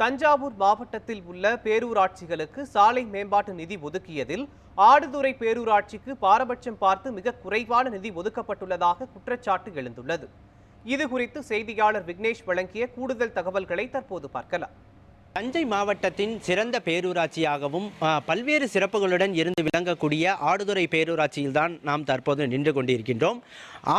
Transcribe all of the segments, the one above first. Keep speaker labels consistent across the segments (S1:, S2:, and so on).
S1: தஞ்சாவூர் மாவட்டத்தில் உள்ள பேரூராட்சிகளுக்கு சாலை மேம்பாட்டு நிதி ஒதுக்கியதில் ஆடுதுறை பேரூராட்சிக்கு பாரபட்சம் பார்த்து மிக குறைவான நிதி ஒதுக்கப்பட்டுள்ளதாக குற்றச்சாட்டு எழுந்துள்ளது. இது குறித்து செய்தியாளர் விக்னேஷ் வழங்கிய கூடுதல் தகவல்களை தற்போது பார்க்கலாம்.
S2: தஞ்சை மாவட்டத்தின் சிறந்த பேரூராட்சியாகவும் பல்வேறு சிறப்புகளுடன் இருந்து விளங்கக்கூடிய ஆடுதுறை பேரூராட்சியில்தான் நாம் தற்போது நின்று கொண்டிருக்கின்றோம்.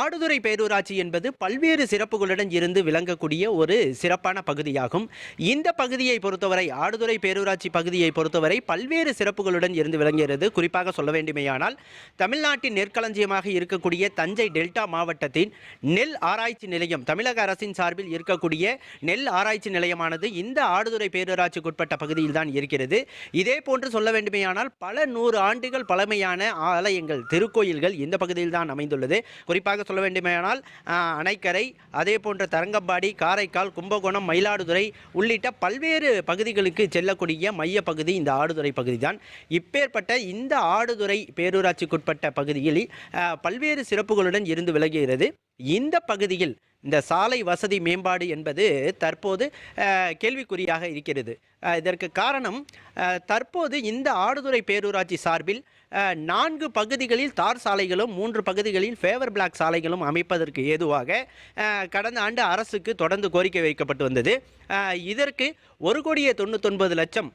S2: ஆடுதுறை பேரூராட்சி என்பது பல்வேறு சிறப்புகளுடன் இருந்து விளங்கக்கூடிய ஒரு சிறப்பான பகுதியாகும். இந்த பகுதியை பொறுத்தவரை ஆடுதுறை பேரூராட்சி பகுதியை பொறுத்தவரை பல்வேறு சிறப்புகளுடன் இருந்து விளங்குகிறது. குறிப்பாக சொல்ல வேண்டுமேயானால் தமிழ்நாட்டின் நெற்களஞ்சியமாக இருக்கக்கூடிய தஞ்சை டெல்டா மாவட்டத்தின் நெல் ஆராய்ச்சி நிலையம் தமிழக அரசின் சார்பில் இருக்கக்கூடிய நெல் ஆராய்ச்சி நிலையமானது இந்த ஆடுதுறை பேரூராட்சிக்குட்பட்ட பகுதியில் தான் இருக்கிறது. இதே போன்று சொல்ல வேண்டுமேயானால் பல நூறு ஆண்டுகள் பழமையான ஆலயங்கள் திருக்கோயில்கள் இந்த பகுதியில் தான் அமைந்துள்ளது. குறிப்பாக சொல்ல வேண்டுமேயானால் அணைக்கரை அதே போன்ற தரங்கம்பாடி காரைக்கால் கும்பகோணம் மயிலாடுதுறை உள்ளிட்ட பல்வேறு பகுதிகளுக்கு செல்லக்கூடிய மைய பகுதி இந்த ஆடுதுறை பகுதி தான் இப்பேற்பட்ட இந்த ஆடுதுறை பேரூராட்சிக்குட்பட்ட பகுதியில் பல்வேறு சிறப்புகளுடன் இருந்து விலகுகிறது. இந்த பகுதியில் இந்த சாலை வசதி மேம்பாடு என்பது தற்போது கேள்விக்குறியாக இருக்கிறது. இதற்கு காரணம் தற்போது இந்த ஆடுதுறை பேரூராட்சி சார்பில் நான்கு பகுதிகளில் தார் சாலைகளும் மூன்று பகுதிகளில் ஃபேவர் பிளாக் சாலைகளும் அமைப்பதற்கு ஏதுவாக கடந்த ஆண்டு அரசுக்கு தொடர்ந்து கோரிக்கை வைக்கப்பட்டு வந்தது. இதற்கு ஒரு கோடியே தொண்ணூத்தொன்பது லட்சம்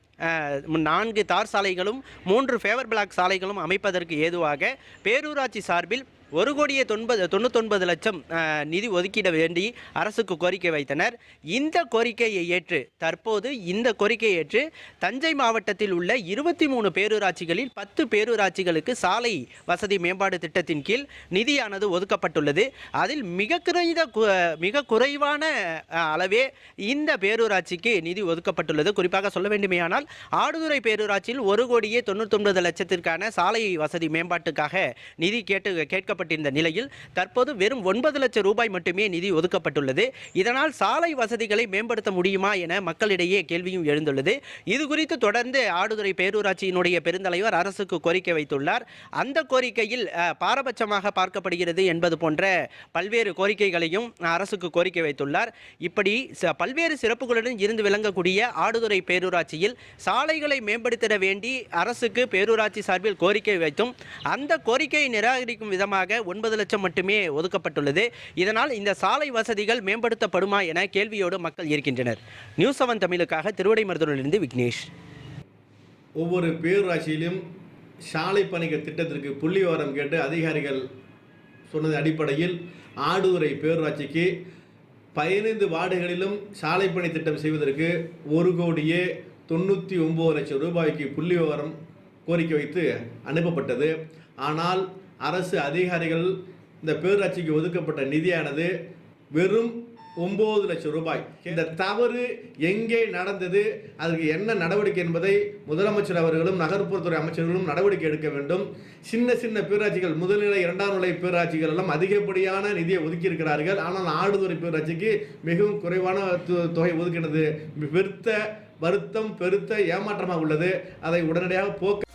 S2: நான்கு தார் சாலைகளும் மூன்று ஃபேவர் பிளாக் சாலைகளும் அமைப்பதற்கு ஏதுவாக பேரூராட்சி சார்பில் ஒரு கோடியே தொன்பது தொண்ணூத்தொன்பது லட்சம் நிதி ஒதுக்கிட வேண்டி அரசுக்கு கோரிக்கை வைத்தனர். இந்த கோரிக்கையை ஏற்று தற்போது இந்த கோரிக்கையை ஏற்று தஞ்சை மாவட்டத்தில் உள்ள இருபத்தி மூணு பேரூராட்சிகளில் பத்து பேரூராட்சிகளுக்கு சாலை வசதி மேம்பாடு திட்டத்தின் கீழ் நிதியானது ஒதுக்கப்பட்டுள்ளது. அதில் மிக குறைந்த கு- மிக குறைவான அளவே இந்த பேரூராட்சிக்கு நிதி ஒதுக்கப்பட்டுள்ளது. குறிப்பாக சொல்ல வேண்டுமேயானால் ஆடுதுறை பேரூராட்சியில் ஒரு கோடியே தொண்ணூத்தொன்பது லட்சத்திற்கான சாலை வசதி மேம்பாட்டுக்காக நிதி கேட்டு ஒதுக்கப்பட்டிருந்த நிலையில் தற்போது வெறும் ஒன்பது லட்சம் ரூபாய் மட்டுமே நிதி ஒதுக்கப்பட்டுள்ளது. இதனால் சாலை வசதிகளை மேம்படுத்த முடியுமா என மக்களிடையே கேள்வியும் எழுந்துள்ளது. இது குறித்து தொடர்ந்து ஆடுதுறை பேரூராட்சியினுடைய பெருந்தலைவர் அரசுக்கு கோரிக்கை வைத்துள்ளார். அந்த கோரிக்கையில் பாரபட்சமாக பார்க்கப்படுகிறது என்பது போன்ற பல்வேறு கோரிக்கைகளையும் அரசுக்கு கோரிக்கை வைத்துள்ளார். இப்படி பல்வேறு சிறப்புகளுடன் இருந்து விளங்கக்கூடிய ஆடுதுறை பேரூராட்சியில் சாலைகளை மேம்படுத்திட வேண்டி அரசுக்கு பேரூராட்சி சார்பில் கோரிக்கை வைத்தும் அந்த கோரிக்கையை நிராகரிக்கும் விதமாக ஒன்பது லட்சம் மட்டுமே ஒதுக்கப்பட்டுள்ளது. இதனால் இந்த சாலை வசதிகள் மேம்படுத்தப்படுமா என கேள்வியோடு மக்கள் இருக்கின்றனர். நியூஸ் செவன் தமிழுக்காக திருவடைமருதூரிலிருந்து விக்னேஷ்.
S3: ஒவ்வொரு பேரூராட்சியிலும் சாலை பணிகள் திட்டத்திற்கு புள்ளி விவரம் கேட்டு அதிகாரிகள் சொன்னது அடிப்படையில் ஆடுதுறை பேரூராட்சிக்கு பதினைந்து வார்டுகளிலும் சாலை பணி திட்டம் செய்வதற்கு ஒரு கோடியே தொண்ணூற்றி ஒம்பது லட்சம் ரூபாய்க்கு புள்ளி விவரம் கோரிக்கை வைத்து அனுப்பப்பட்டது. ஆனால் அரசு அதிகாரிகள் இந்த பேரூராட்சிக்கு ஒதுக்கப்பட்ட நிதியானது வெறும் ஒம்பது லட்சம் ரூபாய். இந்த தவறு எங்கே நடந்தது அதற்கு என்ன நடவடிக்கை என்பதை முதலமைச்சர் அவர்களும் நகர்ப்புறத்துறை அமைச்சர்களும் நடவடிக்கை எடுக்க வேண்டும். சின்ன சின்ன பேராட்சிகள் முதல்நிலை இரண்டாம் நிலை பேராட்சிகள் எல்லாம் அதிகப்படியான நிதியை ஒதுக்கியிருக்கிறார்கள். ஆனால் ஆடுதுறை பேராட்சிக்கு மிகவும் குறைவான தொகை ஒதுக்கினது. பெருத்த வருத்தம் பெருத்த ஏமாற்றமாக உள்ளது. அதை உடனடியாக போக்க